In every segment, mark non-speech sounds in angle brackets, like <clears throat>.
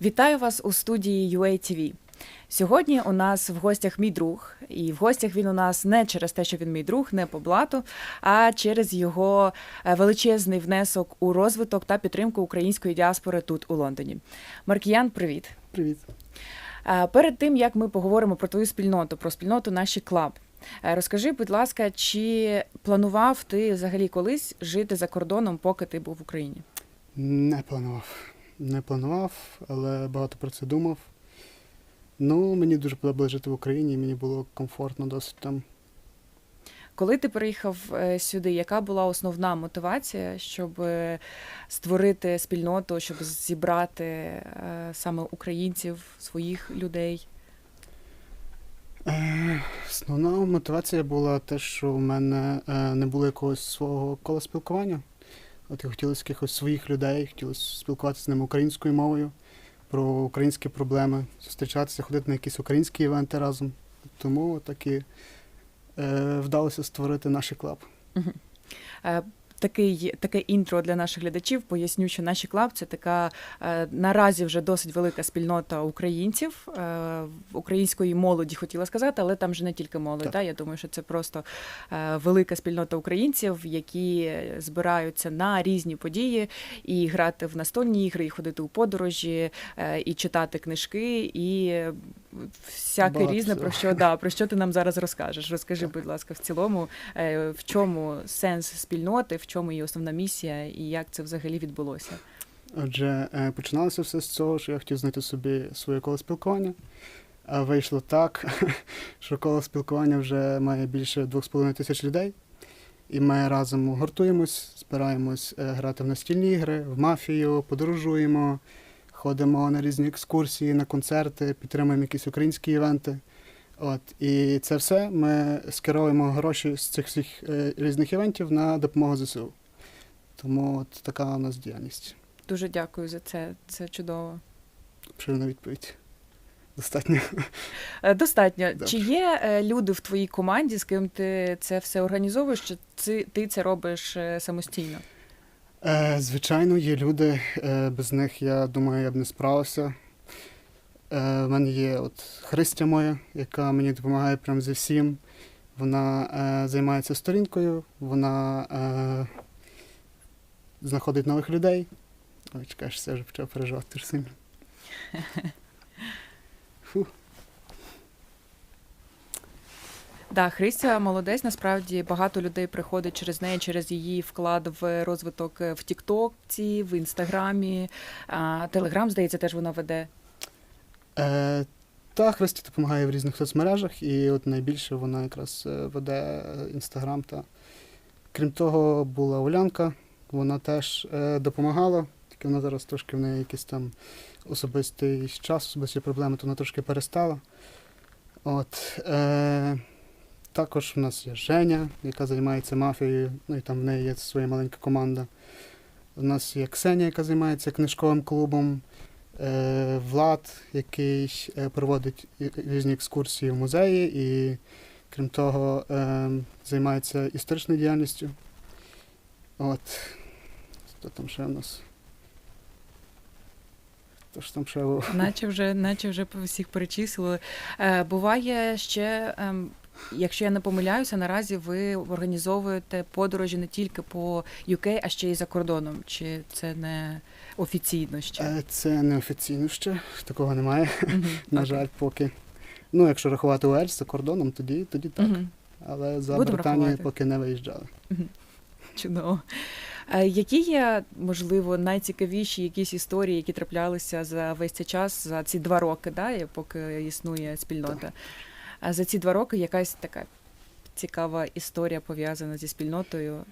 Вітаю вас у студії UATV. Сьогодні у нас в гостях мій друг, і в гостях він у нас не через те, що він мій друг, не по блату, а через його е, величезний внесок у розвиток та підтримку української діаспори тут у Лондоні. Маркіян, привіт. Привіт. Е, Перед тим як ми поговоримо про твою спільноту, про спільноту наші клаб. е, Розкажи, будь ласка, чи планував ти взагалі колись жити за кордоном, поки ти був в Україні? Не планував. Не планував, але багато про це думав. Ну, мені дуже подобалося жити в Україні, і мені було комфортно досить там. Коли ти приїхав е, сюди, яка була основна мотивація, щоб е, створити спільноту, щоб зібрати е, саме українців, своїх людей? Основна мотивація була те, що в мене не було якогось свого кола спілкування. От я хотілося якихось своїх людей, хотілося спілкуватися з ними українською мовою, про українські проблеми, зустрічатися, ходити на якісь українські івенти разом. Тому так і е, вдалося створити наш клаб. Е, Такий, таке інтро для наших глядачів. Поясню, що наші клаб це така е, наразі вже досить велика спільнота українців, е, української молоді, хотіла сказати, але там же не тільки молодь. Так. Я думаю, що це просто е, велика спільнота українців, які збираються на різні події і грати в настольні ігри, і ходити у подорожі, е, і читати книжки, і всяке Багато різне про що да, про що ти нам зараз розкажеш. Розкажи, Так. будь ласка, в цілому, е, в чому сенс спільноти, в чому її основна місія, і як це взагалі відбулося? Отже, е, починалося все з цього, що я хотів знайти собі своє коло спілкування. А вийшло так, <laughs> що коло спілкування вже має більше 2,5 тисяч людей. І ми разом гуртуємось, збираємось е, грати в настільні ігри, в мафію, подорожуємо, ходимо на різні екскурсії, на концерти, підтримуємо якісь українські івенти. От, і це все ми скеровуємо гроші з цих всіх е, різних івентів на допомогу ЗСУ. Тому от така у нас діяльність. Дуже дякую за це. Це чудово. Обширна відповідь. Достатньо. Е, Достатньо. Добре. Чи є е, люди в твоїй команді, з ким ти це все організовуєш, чи ти, ти це робиш самостійно? Е, звичайно, є люди, е, без них, я думаю, я б не справився. Е, в мене є от Христя моя, яка мені допомагає прям зі всім. Вона е, займається сторінкою, вона е, знаходить нових людей. Ой, чекаєш, все вже почав переживати дуже сильно. <laughs> Фу. Да, Христя молодець. Насправді багато людей приходить через неї, через її вклад в розвиток е, в Тіктокці, в Інстаграмі. Телеграм, здається, теж вона веде. Е, та Христі допомагає в різних соцмережах, і от найбільше вона якраз е, веде інстаграм. Та крім того, була Улянка, вона теж е, допомагала, тільки вона зараз трошки в неї якийсь там особистий час, особисті проблеми, то вона трошки перестала. От, е, також в нас є Женя, яка займається мафією, ну і там в неї є своя маленька команда. У нас є Ксенія, яка займається книжковим клубом. Е, Влад, який е, проводить різні екскурсії в музеї, і крім того, е, займається історичною діяльністю. От. Хто там ще в нас? Хто ж там ще? Наче вже, наче вже всіх перечислили. Буває ще, ем, якщо я не помиляюся, наразі ви організовуєте подорожі не тільки по UK, а ще й за кордоном. Чи це не офіційно ще? Е, Це неофіційно ще, такого немає, Мгм, <laughs> на окей. жаль, поки. Ну, якщо рахувати Уельс за кордоном, тоді, тоді так. Мгм. Але за Будемо Британію рахувати. поки не виїжджали. Чудово. Е, Які є, можливо, найцікавіші якісь історії, які траплялися за весь цей час, за ці два роки, да, поки існує спільнота? А за ці два роки якась така цікава історія пов'язана зі спільнотою.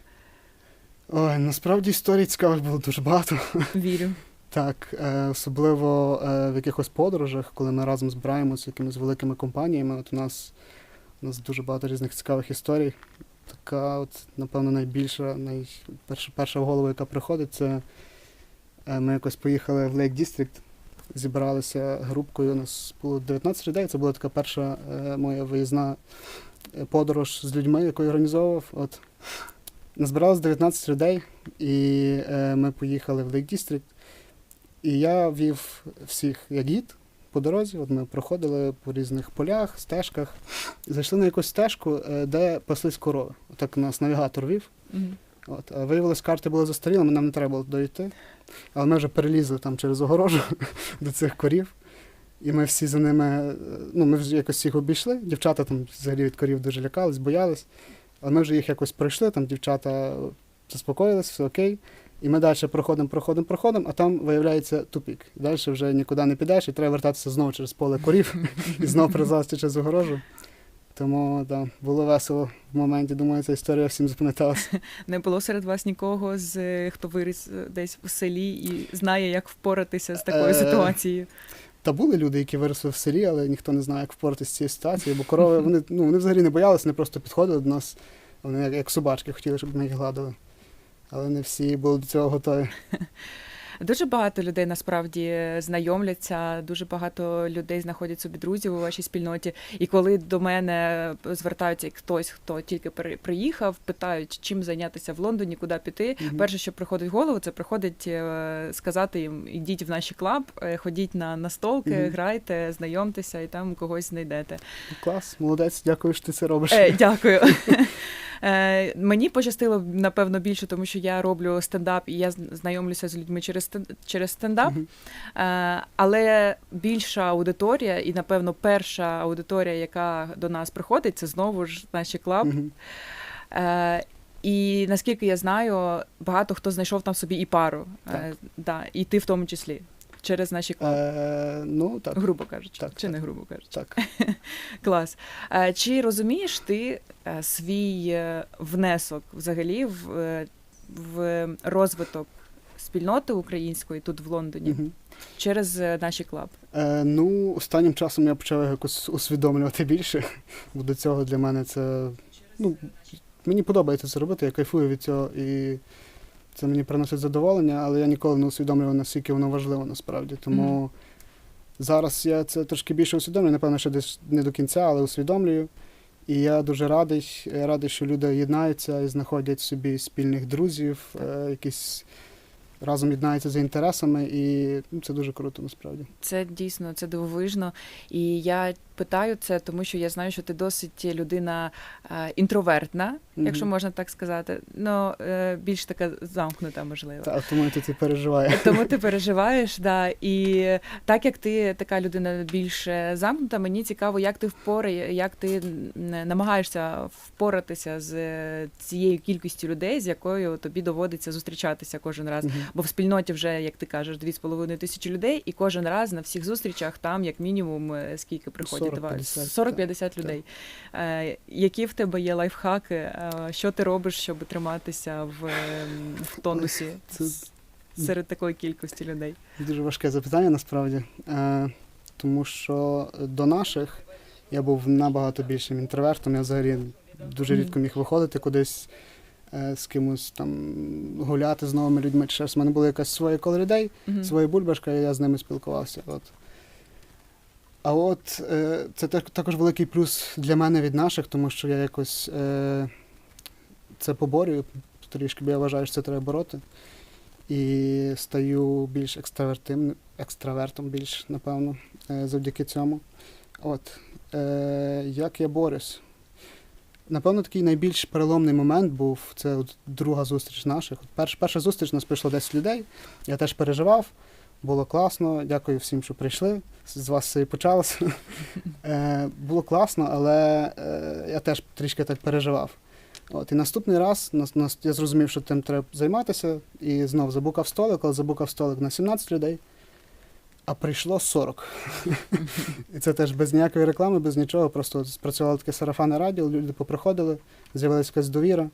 Ой, насправді історій цікавих було дуже багато. Вірю. <laughs> Так, е, особливо е, в якихось подорожах, коли ми разом збираємося з якимись великими компаніями, от у нас, у нас дуже багато різних цікавих історій. Така, от, напевно, найбільша, найперша перша в голову, яка приходить, це е, ми якось поїхали в Лейк Дістрикт, зібралися групкою. У нас було 19 людей. Це була така перша е, моя виїзна е, подорож з людьми, яку я організовував. От. Назбиралось 19 людей, і е, ми поїхали в Лейк Дістрикт. І я вів всіх як гід по дорозі. От ми проходили по різних полях, стежках. Зайшли на якусь стежку, де паслись корови. Отак нас навігатор вів. От, виявилось, карти були застарілими, нам не треба було дойти. Але ми вже перелізли там через огорожу <laughs> до цих корів. І ми всі за ними, ну, ми вже якось їх обійшли. Дівчата там взагалі від корів дуже лякались, боялись. Але ми вже їх якось пройшли, там дівчата заспокоїлись, все окей. І ми далі проходимо, проходимо, проходимо, а там виявляється тупік. Далі вже нікуди не підеш, і треба вертатися знову через поле корів <laughs> і знову призасти через огорожу. Тому да, було весело в моменті. Думаю, ця історія всім запам'яталася. <laughs> Не було серед вас нікого з е, хто виріс е, десь в селі і знає, як впоратися з такою Е, ситуацією. Та були люди, які виросли в селі, але ніхто не знає, як впоратися з цією ситуацією, бо корови вони, ну, вони взагалі не боялися, вони просто підходили до нас. Вони як собачки хотіли, щоб ми їх гладили. Але не всі були до цього готові. <laughs> Дуже багато людей насправді знайомляться, дуже багато людей знаходять собі друзів у вашій спільноті. І коли до мене звертаються хтось, хто тільки приїхав, питають, чим зайнятися в Лондоні, куди піти. Мгм. Перше, що приходить в голову, це приходить е, сказати їм: ідіть в наш клаб, е, ходіть на настолки, Мгм. грайте, знайомтеся і там когось знайдете. Клас, молодець, дякую, що ти це робиш. Е, дякую. <laughs> Е, мені пощастило напевно більше, тому що я роблю стендап і я знайомлюся з людьми через через стендап. Е, але більша аудиторія, і напевно перша аудиторія, яка до нас приходить, це знову ж наші клаб. Е, і наскільки я знаю, багато хто знайшов там собі і пару. Так. Е, да, і ти в тому числі. Через наші Е, ну, так. грубо кажучи, так, чи так. не грубо кажучи. так. <laughs> Клас. Е, Чи розумієш ти е, свій е, внесок взагалі в, в розвиток спільноти української тут в Лондоні Мгм. через наші клаб? Е, ну, останнім часом я почав якось усвідомлювати більше, <laughs> бо до цього для мене це. Ну, мені подобається це робити, я кайфую від цього і це мені приносить задоволення, але я ніколи не усвідомлював, наскільки воно важливо насправді. Тому Мгм. зараз я це трошки більше усвідомлюю, напевно, що десь не до кінця, але усвідомлюю. І я дуже радий, я радий, що люди єднаються і знаходять собі спільних друзів, е, якісь разом єднаються за інтересами, і ну, це дуже круто насправді. Це дійсно це дивовижно. І я питаю це, тому що я знаю, що ти досить людина е, інтровертна, якщо можна так сказати. Ну е, більш така замкнута, можливо. Та, тому ти це переживає. Тому ти переживаєш, да. І так як ти така людина більш е, замкнута, мені цікаво, як ти впорає, як ти намагаєшся впоратися з е, цією кількістю людей, з якою тобі доводиться зустрічатися кожен раз. Бо в спільноті вже, як ти кажеш, дві з половиною тисячі людей, і кожен раз на всіх зустрічах там як мінімум е, скільки приходять 40-50, 40-50 людей. Е, які в тебе є лайфхаки? Е, що ти робиш, щоб триматися в, е, в тонусі <laughs> Це серед такої кількості людей? дуже важке запитання насправді. Е, тому що до наших я був набагато більшим інтровертом. Я взагалі дуже рідко міг виходити кудись з кимось там гуляти з новими людьми. Чи щось. У мене була якась своя коло людей, Мгм. своя бульбашка, і я з ними спілкувався. От. А от е, це також великий плюс для мене від наших, тому що я якось е, це поборюю трішки, бо я вважаю, що це треба бороти. І стаю більш екстравертим, екстравертом, більш, напевно, е, завдяки цьому. От. Е, як я борюсь? Напевно, такий найбільш переломний момент був це от друга зустріч наших. Перш, перша зустріч у нас прийшло 10 людей. Я теж переживав, було класно. Дякую всім, що прийшли. З вас все і почалося. <laughs> Е, було класно, але е, я теж трішки так переживав. От, і наступний раз я зрозумів, що тим треба займатися, і знов забукав столик, але забукав столик на 17 людей, а прийшло 40. і це теж без ніякої реклами, без нічого. Просто спрацювало таке сарафанне радіо, люди поприходили, з'явилася якась довіра.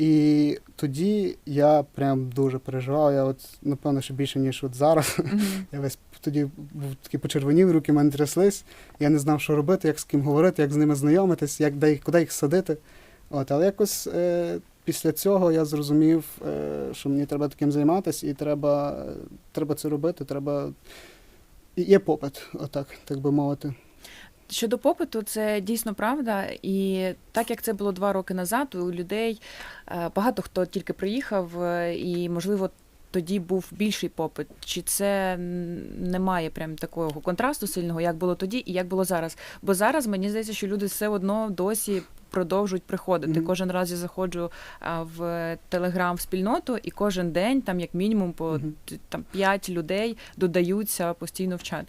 І тоді я прям дуже переживав. Я от, напевно, що більше, ніж от зараз. Мгм. <laughs> Я весь тоді був такий почервонів, руки в мене тряслись. Я не знав, що робити, як з ким говорити, як з ними знайомитись, як де їх, куди їх садити. От, але якось е, після цього я зрозумів, е, що мені треба таким займатися, і треба, треба це робити. Треба. І є попит, отак, так би мовити. Щодо попиту, це дійсно правда. І так як це було два роки назад, у людей е, багато хто тільки приїхав, е, і можливо. тоді був більший попит? Чи це немає прям такого контрасту сильного, як було тоді і як було зараз? Бо зараз мені здається, що люди все одно досі. Продовжують приходити. Мгм. Кожен раз я заходжу в телеграм в спільноту, і кожен день там як мінімум по Мгм. т- там п'ять людей додаються постійно в чат.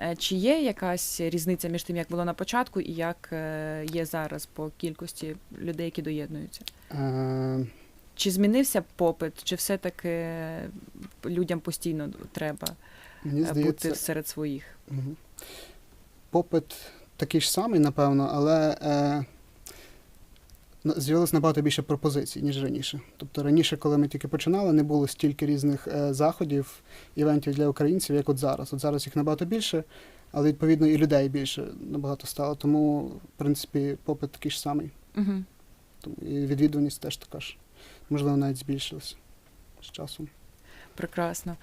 Е, Чи є якась різниця між тим, як було на початку, і як е, є зараз по кількості людей, які доєднуються? Е, Чи змінився попит, чи все-таки людям постійно треба мені здається, бути серед своїх? Угу. Попит такий ж самий, напевно, але е, з'явилось набагато більше пропозицій, ніж раніше. Тобто раніше, коли ми тільки починали, не було стільки різних е, заходів, івентів для українців, як от зараз. От зараз їх набагато більше, але відповідно і людей більше набагато стало. Тому, в принципі, попит такий ж самий. Угу. І відвідуваність теж така ж. Можливо, навіть збільшилась з часом. Прекрасно.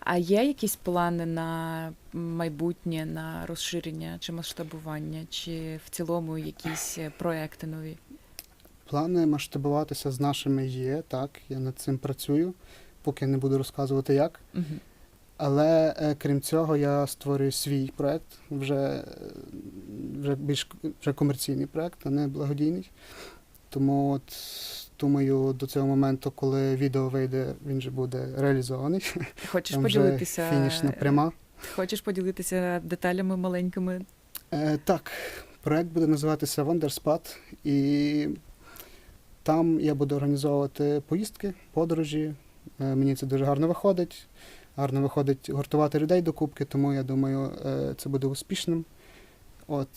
А є якісь плани на майбутнє, на розширення чи масштабування, чи в цілому якісь е, проекти нові? Плани масштабуватися з нашими є, так, я над цим працюю, поки не буду розказувати як. Угу. Але е, крім цього, я створюю свій проект, вже, е, вже більш вже комерційний проект, а не благодійний. Тому от думаю, до цього моменту, коли відео вийде, він вже буде реалізований. Хочеш Там вже поділитися? фінішна е, пряма. Хочеш поділитися деталями маленькими? Е, так, проект буде називатися Wonderspot, і там я буду організовувати поїздки, подорожі. Е, мені це дуже гарно виходить. Гарно виходить гуртувати людей до кубки, тому я думаю, е, це буде успішним. От.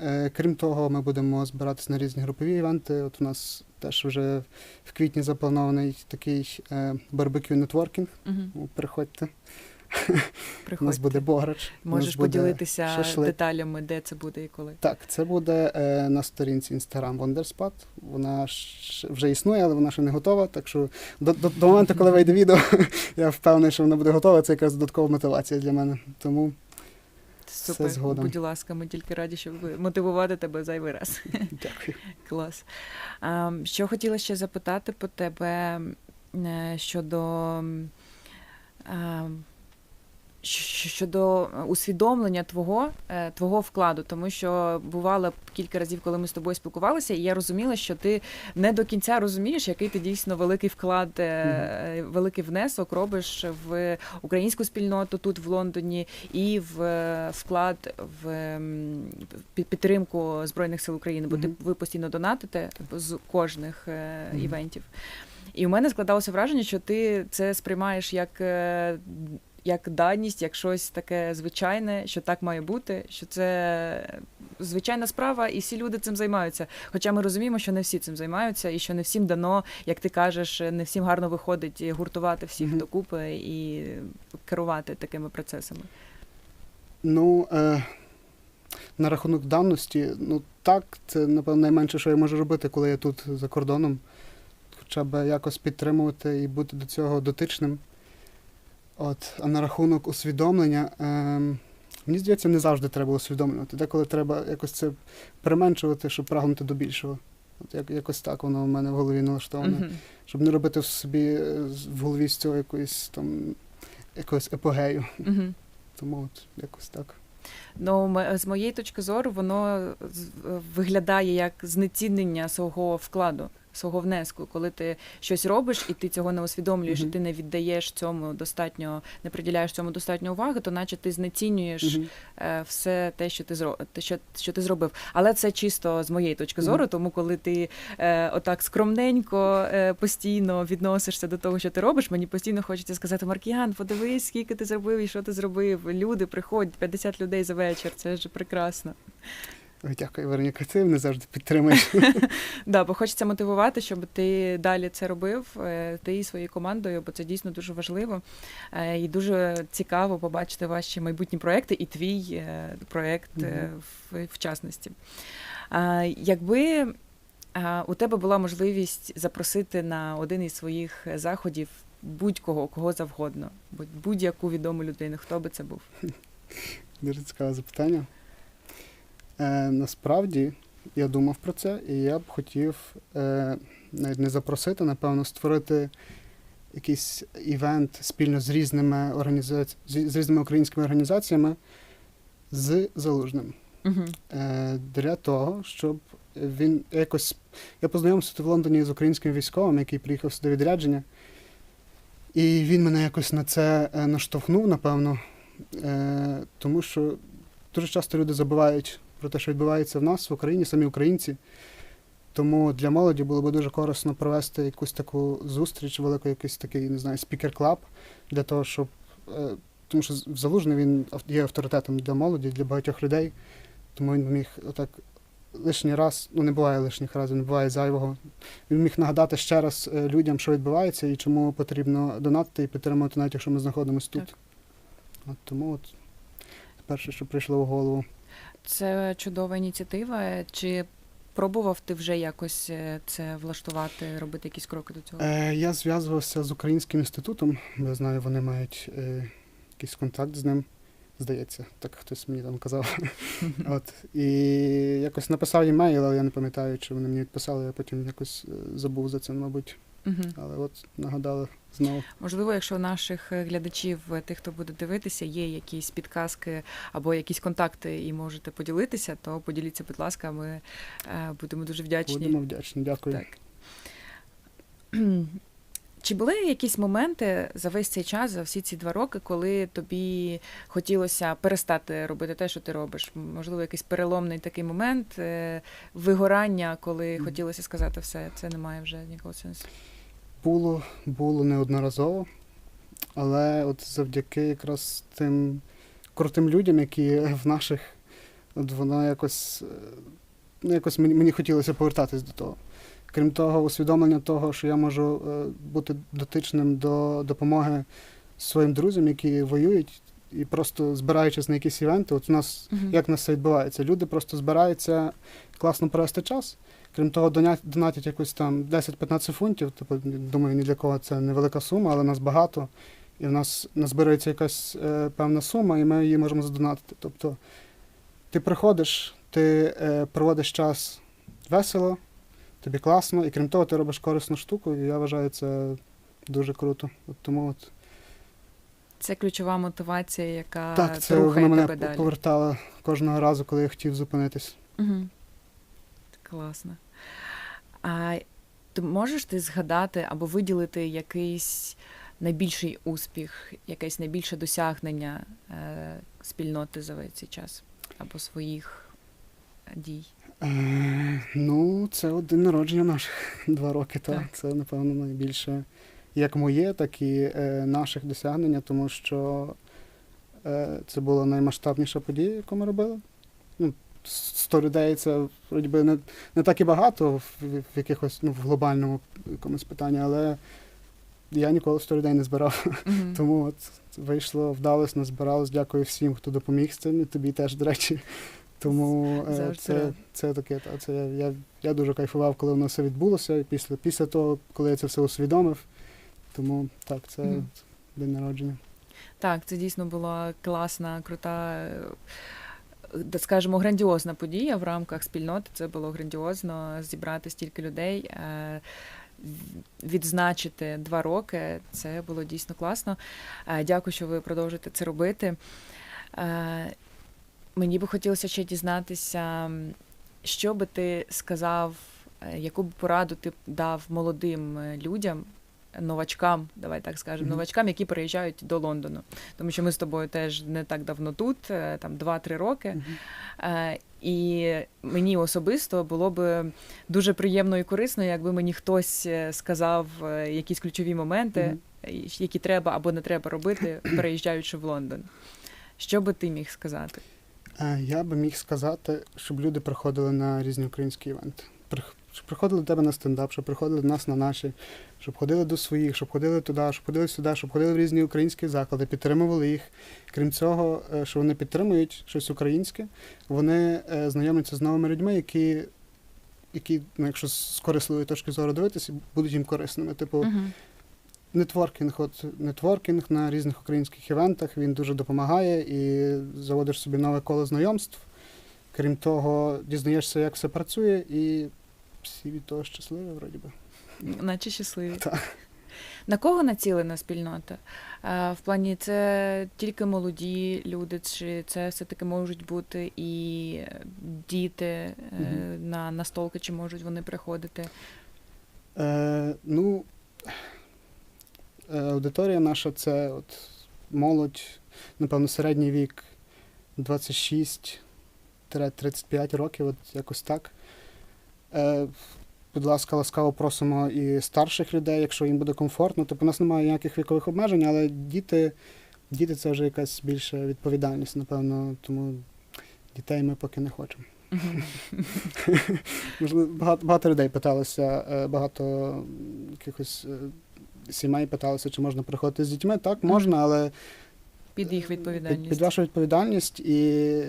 Е, крім того, ми будемо збиратися на різні групові івенти. От у нас теж вже в квітні запланований такий барбекю нетворкінг. Угу. Ну, Приходьте. У нас буде бограч. Можеш буде поділитися шашлик. деталями, де це буде і коли. Так, це буде е, на сторінці Instagram Wonderspot. Вона ж вже існує, але вона ще не готова. Так що до, до, до моменту, коли вийде відео, <laughs> я впевнений, що вона буде готова. Це якраз додаткова мотивація для мене. Тому Супер. згодом. Будь ласка, ми тільки раді, щоб мотивувати тебе зайвий раз. <laughs> дякую. Клас. А, що хотіла ще запитати по тебе е, щодо. а, Щодо усвідомлення твого, е, твого вкладу, тому що бувало кілька разів, коли ми з тобою спілкувалися, і я розуміла, що ти не до кінця розумієш, який ти дійсно великий вклад, е, великий внесок робиш в українську спільноту тут в Лондоні, і в е, вклад в підтримку збройних сил України, бо ти ви постійно донатите з кожних е, івентів. І у мене складалося враження, що ти це сприймаєш як. Як даність, як щось таке звичайне, що так має бути, що це звичайна справа, і всі люди цим займаються. Хоча ми розуміємо, що не всі цим займаються, і що не всім дано, як ти кажеш, не всім гарно виходить гуртувати всіх Мгм. докупи і керувати такими процесами. Ну, е, на рахунок давності, ну так, це напевно найменше, що я можу робити, коли я тут за кордоном. Хоча б якось підтримувати і бути до цього дотичним. От, а на рахунок усвідомлення, ем, мені здається, не завжди треба усвідомлювати. Деколи треба якось це применшувати, щоб прагнути до більшого. От як, якось так воно в мене в голові налаштоване. Мгм. Щоб не робити в собі е, в голові з цього якоїсь там якогось епогею. Мгм. Тому от якось так. Ну, з моєї точки зору, воно виглядає як знецінення свого вкладу, свого внеску, коли ти щось робиш і ти цього не усвідомлюєш, і ти не віддаєш цьому достатньо, не приділяєш цьому достатньо уваги, то наче ти знецінюєш е, все те, що ти зро... що, що ти зробив. Але це чисто з моєї точки зору, тому коли ти е, отак скромненько е, постійно відносишся до того, що ти робиш, мені постійно хочеться сказати: Маркіян, подивись, скільки ти зробив і що ти зробив. Люди приходять, 50 людей за вечір. Це ж прекрасно. Дякую, Вероніка. Ти мене завжди підтримуєш. <laughs> Да, бо хочеться мотивувати, щоб ти далі це робив, е, ти і своєю командою, бо це дійсно дуже важливо. Е, І дуже цікаво побачити ваші майбутні проекти і твій е, проект в, в частності. Якби у тебе була можливість запросити на один із своїх заходів будь-кого, кого завгодно, будь-яку відому людину, хто би це був? Дуже цікаве запитання. Е, насправді я думав про це, і я б хотів е, навіть не запросити, напевно, створити якийсь івент спільно з різними організаці... з різними українськими організаціями з залужним. Угу. Е, Для того, щоб він якось. Я познайомився в Лондоні з українським військовим, який приїхав сюди відрядження. І він мене якось на це е, наштовхнув, напевно. Е, Тому що дуже часто люди забувають про те, що відбувається в нас в Україні, самі українці. Тому для молоді було б дуже корисно провести якусь таку зустріч, велику, якийсь такий, не знаю, спікер-клаб, для того, щоб. е, Тому що залужний він є авторитетом для молоді, для багатьох людей. Тому він міг отак лишній раз, ну не буває лишніх разів, не буває зайвого. Він міг нагадати ще раз е, людям, що відбувається і чому потрібно донатити і підтримувати, навіть якщо ми знаходимося тут. Так. От тому от перше, що прийшло в голову. Це чудова ініціатива. Чи пробував ти вже якось е, це влаштувати, робити якісь кроки до цього? Е, я зв'язувався з Українським інститутом, я знаю, вони мають е, якийсь контакт з ним. Здається, так хтось мені там казав. <laughs> От. І якось написав імейл, але я не пам'ятаю, чи вони мені відписали, я потім якось е, забув за це, мабуть. Але от нагадали знову. Можливо, якщо у наших е, глядачів, е, тих, хто буде дивитися, є якісь підказки або якісь контакти і можете поділитися, то поділіться, будь ласка, ми е, будемо дуже вдячні. Будемо вдячні. Дякую. Так. <clears throat> Чи були якісь моменти за весь цей час, за всі ці два роки, коли тобі хотілося перестати робити те, що ти робиш? Можливо, якийсь переломний такий момент, вигорання, коли хотілося сказати все, це не має вже ніякого сенсу. Було, було неодноразово, але от завдяки якраз тим крутим людям, які в наших, от воно якось, е, ну, якось мені, мені хотілося повертатись до того. Крім того, усвідомлення того, що я можу е, бути дотичним до допомоги своїм друзям, які воюють, і просто збираючись на якісь івенти, от у нас Мгм. як у нас це відбувається? Люди просто збираються класно провести час. Крім того, донатять якусь там 10-15 фунтів. Типу, думаю, ні для кого це невелика сума, але нас багато. І в нас назбирається якась е, певна сума, і ми її можемо задонатити. Тобто ти приходиш, ти е, проводиш час весело, тобі класно, і крім того, ти робиш корисну штуку, і я вважаю це дуже круто. От тому от Це ключова мотивація, яка так, це рухає мене тебе далі. повертало кожного разу, коли я хотів зупинитись. Угу. Класно. А ти можеш ти згадати або виділити якийсь найбільший успіх, якесь найбільше досягнення е, спільноти за весь цей час або своїх дій? Е, ну, це от день народження наших <laughs> два роки. Так. Так. Це, напевно, найбільше як моє, так і е, наших досягнення, тому що е, це була наймасштабніша подія, яку ми робили. Ну, 100 людей це вроді би не, не так і багато в, в якихось ну, в глобальному якомусь питанні, але я ніколи 100 людей не збирав. Мгм. <laughs> Тому от вийшло, вдалося, назбиралось. Дякую всім, хто допоміг з цим, і тобі теж, до речі. Тому е, Завжди це, це таке. Та, це я, я, я дуже кайфував, коли воно все відбулося, і після, після того, коли я це все усвідомив. Тому так, це Мгм. день народження. Так, це дійсно була класна, крута, скажімо, грандіозна подія в рамках спільноти. Це було грандіозно зібрати стільки людей. е, Відзначити два роки, це було дійсно класно. Е, Дякую, що ви продовжуєте це робити. Е, Мені би хотілося ще дізнатися, що би ти сказав, яку б пораду ти дав молодим людям, новачкам, давай так скажемо, новачкам, які приїжджають до Лондону. Тому що ми з тобою теж не так давно тут, е, там 2-3 роки. Е, І мені особисто було би дуже приємно і корисно, якби мені хтось е, сказав якісь ключові моменти, які треба або не треба робити, <clears throat> переїжджаючи в Лондон. Що би ти міг сказати? Я би міг сказати, щоб люди приходили на різні українські івенти. Щоб приходили до тебе на стендап, щоб приходили до нас на наші, щоб ходили до своїх, щоб ходили туди, щоб ходили сюди, щоб ходили в різні українські заклади, підтримували їх. Крім цього, е, що вони підтримують щось українське, вони е, знайомляться з новими людьми, які, які ну, якщо з корисливої точки зору дивитися, будуть їм корисними. Типу, Мгм. Нетворкінг, от нетворкінг на різних українських івентах він дуже допомагає і заводиш собі нове коло знайомств. Крім того, дізнаєшся, як все працює, і всі від того щасливі, вроді би. Наче щасливі. Так. На кого націлена спільнота? В плані це тільки молоді люди, чи це все-таки можуть бути і діти Мгм. на настолки, чи можуть вони приходити? Е, ну, е, аудиторія наша це от молодь, напевно, середній вік 26-35 років, от якось так. Е, будь ласка, ласкаво просимо і старших людей, якщо їм буде комфортно. Тобто у нас немає ніяких вікових обмежень, але діти, діти це вже якась більша відповідальність, напевно, тому дітей ми поки не хочемо. <laughs> Багато, багато людей питалося, е, багато якихось е, сімей питалося, чи можна приходити з дітьми. Так, можна, але Під їх під, відповідальність. під вашу відповідальність, і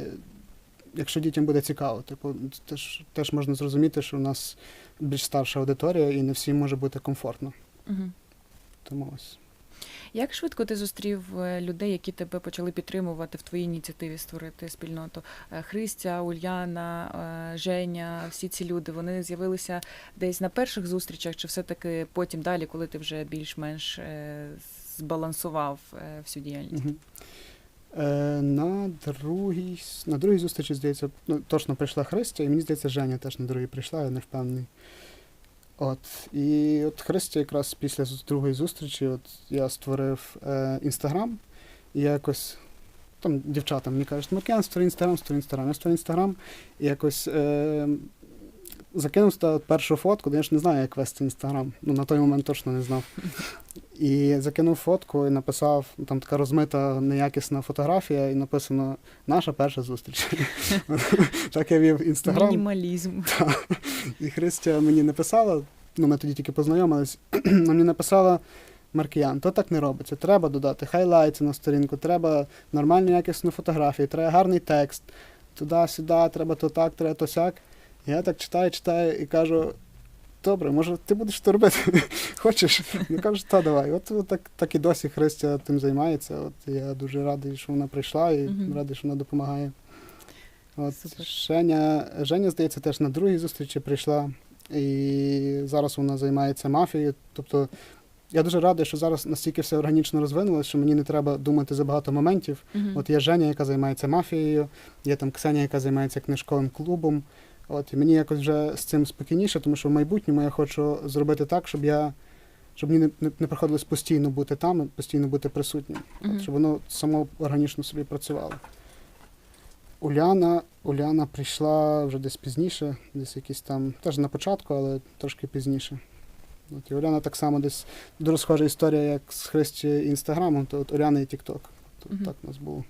якщо дітям буде цікаво, типу, теж, теж можна зрозуміти, що у нас більш старша аудиторія, і не всім може бути комфортно. Мгм. Тому ось. Як швидко ти зустрів е, людей, які тебе почали підтримувати в твоїй ініціативі створити спільноту? Е, Христя, Ульяна, е, Женя, всі ці люди вони з'явилися десь на перших зустрічах, чи все-таки потім далі, коли ти вже більш-менш збалансував всю діяльність? Е, на, другій, на другій зустрічі, здається, ну, точно прийшла Христя, і мені здається, Женя теж на другій прийшла, я не впевнений. От. І от Христя якраз після другої зустрічі от, я створив е, інстаграм, і я якось. Там дівчата мені кажуть, Маркян, створи інстаграм, створи інстаграм. Я створив інстаграм і якось е, закинув туди першу фотку, де я ж не знаю, як вести інстаграм. Ну, на той момент точно не знав. І закинув фотку і написав, там така розмита неякісна фотографія, і написано Наша перша зустріч. <laughs> так я вів інстаграм. Мінімалізм. <laughs> І Христя мені написала, ну ми тоді тільки познайомились, <clears throat> вона мені написала. Маркіян, то так не робиться. Треба додати хайлайти на сторінку, треба нормальну якісну фотографію, треба гарний текст. Туди-сюди, треба то так, треба то сяк. Я так читаю, читаю і кажу: добре, може, ти будеш то робити? <laughs> Хочеш? Я кажу, та давай. От, от так, так і досі Христя тим займається. От я дуже радий, що вона прийшла і Мгм. радий, що вона допомагає. От Супер. Женя, Женя, здається, теж на другій зустрічі прийшла. І зараз вона займається мафією. Тобто я дуже радий, що зараз настільки все органічно розвинулося, що мені не треба думати за багато моментів. Мгм. От є Женя, яка займається мафією, є там Ксенія, яка займається книжковим клубом. От і мені якось вже з цим спокійніше, тому що в майбутньому я хочу зробити так, щоб я щоб мені не, не, не приходилось постійно бути там, постійно бути присутнім. Мгм. От, щоб воно само органічно собі працювало. Уляна, Уляна прийшла вже десь пізніше, десь якісь там, теж на початку, але трошки пізніше. От, і Уляна так само десь дуже схожа історія, як з Христі Інстаграмом, то от Уляна і Тікток. То Мгм. Так у нас було.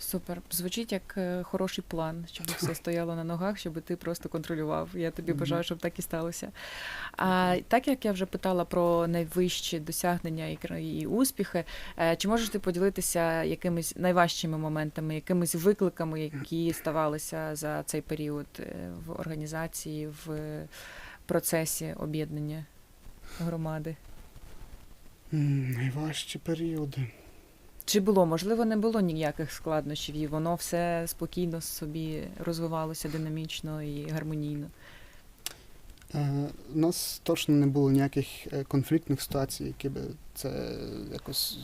Супер. Звучить як е, хороший план, щоб <laughs> все стояло на ногах, щоб ти просто контролював. Я тобі бажаю, щоб так і сталося. А так як я вже питала про найвищі досягнення і, успіхи, е, чи можеш ти поділитися якимись найважчими моментами, якимись викликами, які <clears throat> ставалися за цей період е, в організації, в процесі об'єднання громади? Найважчі періоди. Чи було, можливо, не було ніяких складнощів, і воно все спокійно собі розвивалося динамічно і гармонійно. Е, У нас точно не було ніяких е, конфліктних ситуацій, які би це якось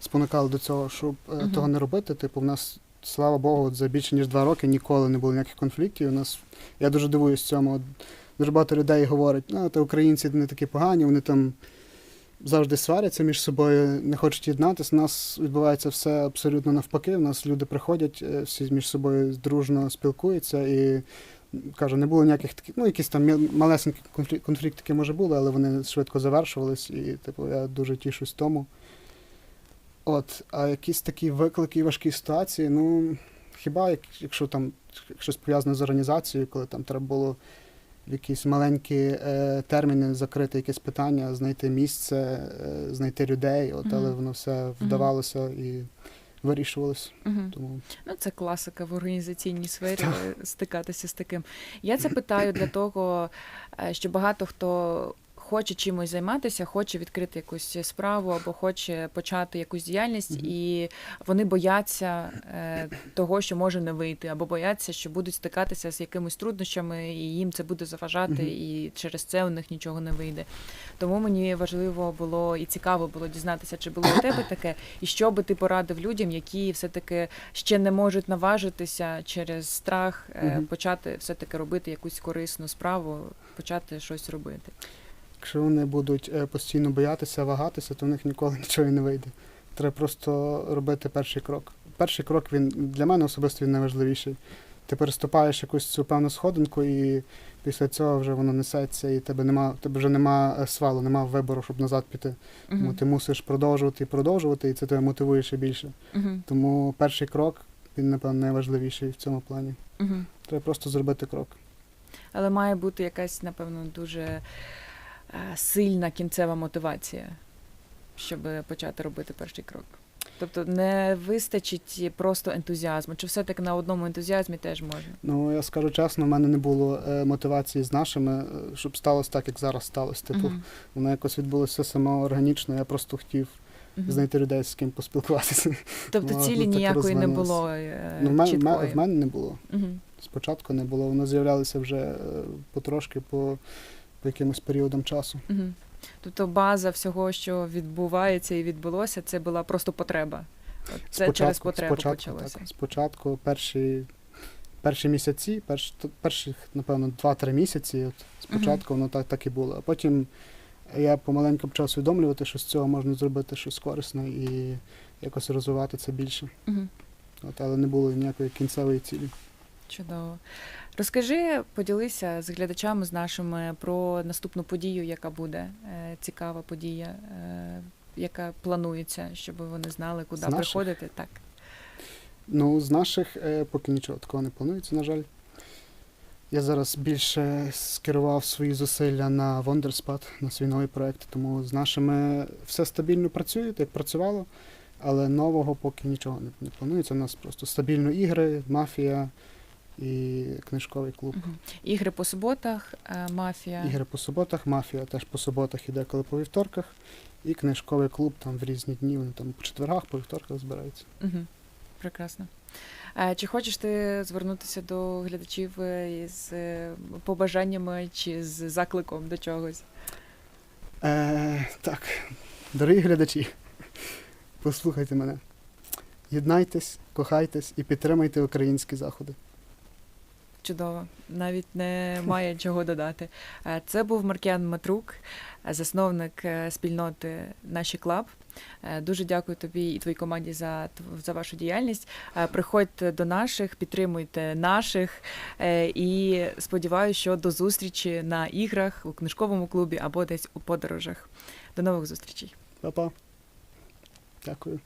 спонукали до цього, щоб е, Мгм. того не робити. Типу, в нас, слава Богу, за більше ніж два роки ніколи не було ніяких конфліктів. У нас я дуже дивуюсь цьому. Дуже багато людей говорять, ну, то українці не такі погані, вони там завжди сваряться між собою, не хочуть єднатися. У нас відбувається все абсолютно навпаки. У нас люди приходять, е, всі між собою дружно спілкуються і кажу, не було ніяких таких, ну якісь там малесенькі конфлі- конфліктики, може, були, але вони швидко завершувались, і типу я дуже тішусь тому. От, а якісь такі виклики і важкі ситуації, ну хіба як, якщо там щось пов'язане з організацією, коли там треба було якісь маленькі е, терміни закрити якесь питання, знайти місце, е, знайти людей, от, але воно все вдавалося і вирішувалося. Угу. Тому Ну, це класика в організаційній сфері е, стикатися з таким. Я це питаю для того, що багато хто хоче чимось займатися, хоче відкрити якусь справу або хоче почати якусь діяльність, Мгм. і вони бояться е, того, що може не вийти, або бояться, що будуть стикатися з якимись труднощами, і їм це буде заважати, Мгм. і через це у них нічого не вийде. Тому мені важливо було і цікаво було дізнатися, чи було у тебе таке, і що би ти порадив людям, які все-таки ще не можуть наважитися через страх е, Мгм. почати все-таки робити якусь корисну справу, почати щось робити. Якщо вони будуть е, постійно боятися, вагатися, то в них ніколи <laughs> нічого і не вийде. Треба просто робити перший крок. Перший крок він для мене особисто він найважливіший. Ти переступаєш якусь цю певну сходинку, і після цього вже воно несеться, і тебе нема, тебе вже нема е, свалу, нема вибору, щоб назад піти. Тому Мгм. ти мусиш продовжувати і продовжувати, і це тебе мотивує ще більше. Мгм. Тому перший крок він, напевно, найважливіший в цьому плані. Мгм. Треба просто зробити крок. Але має бути якась, напевно, дуже сильна кінцева мотивація, щоб почати робити перший крок. Тобто не вистачить просто ентузіазму, чи все-таки на одному ентузіазмі теж можна? Ну, я скажу чесно, в мене не було е, мотивації з нашими, е, щоб сталося так, як зараз сталося. Типу, Мгм. воно якось відбулося само органічно, я просто хотів Мгм. знайти людей, з ким поспілкуватися. Тобто Ну, цілі ну, ніякої не було е, Ну, в мене, в мене- не було. Мгм. Спочатку не було. Воно з'являлося вже е, потрошки по, по якимось періодам часу. Мгм. Тобто база всього, що відбувається і відбулося, це була просто потреба. От Це через потребу спочатку, почалося. Так, спочатку перші, перші місяці, перш, перших, напевно, 2-3 місяці, от, спочатку воно так, так і було. А потім я помаленьку почав усвідомлювати, що з цього можна зробити щось корисне і якось розвивати це більше. Мгм. От, але не було ніякої кінцевої цілі. Чудово. Розкажи, поділися з глядачами з нашими про наступну подію, яка буде е, цікава подія, е, яка планується, щоб вони знали, куди З наших? приходити. Так. Ну, з наших е, поки нічого такого не планується, на жаль. Я зараз більше скерував свої зусилля на Wonderspot, на свій новий проект, тому з нашими все стабільно працює, як працювало, але нового поки нічого не, не планується. У нас просто стабільно ігри, мафія і книжковий клуб. Мгм. Ігри по суботах, е, мафія. Ігри по суботах, мафія теж по суботах і деколи по вівторках. І книжковий клуб там в різні дні, вони там по четвергах, по вівторках збираються. Угу. Прекрасно. Е, Чи хочеш ти звернутися до глядачів е, е, побажаннями чи з закликом до чогось? Е, так, дорогі глядачі, послухайте мене. Єднайтесь, кохайтесь і підтримайте українські заходи. Чудово, навіть немає чого додати. Е, Це був Маркіан Матрук, е, засновник е, спільноти Наші Клаб. Дуже дякую тобі і твоїй команді за, за вашу діяльність. Приходьте до наших, підтримуйте наших. І сподіваюся, що до зустрічі на іграх у книжковому клубі або десь у подорожах. До нових зустрічей. Па-па. Дякую.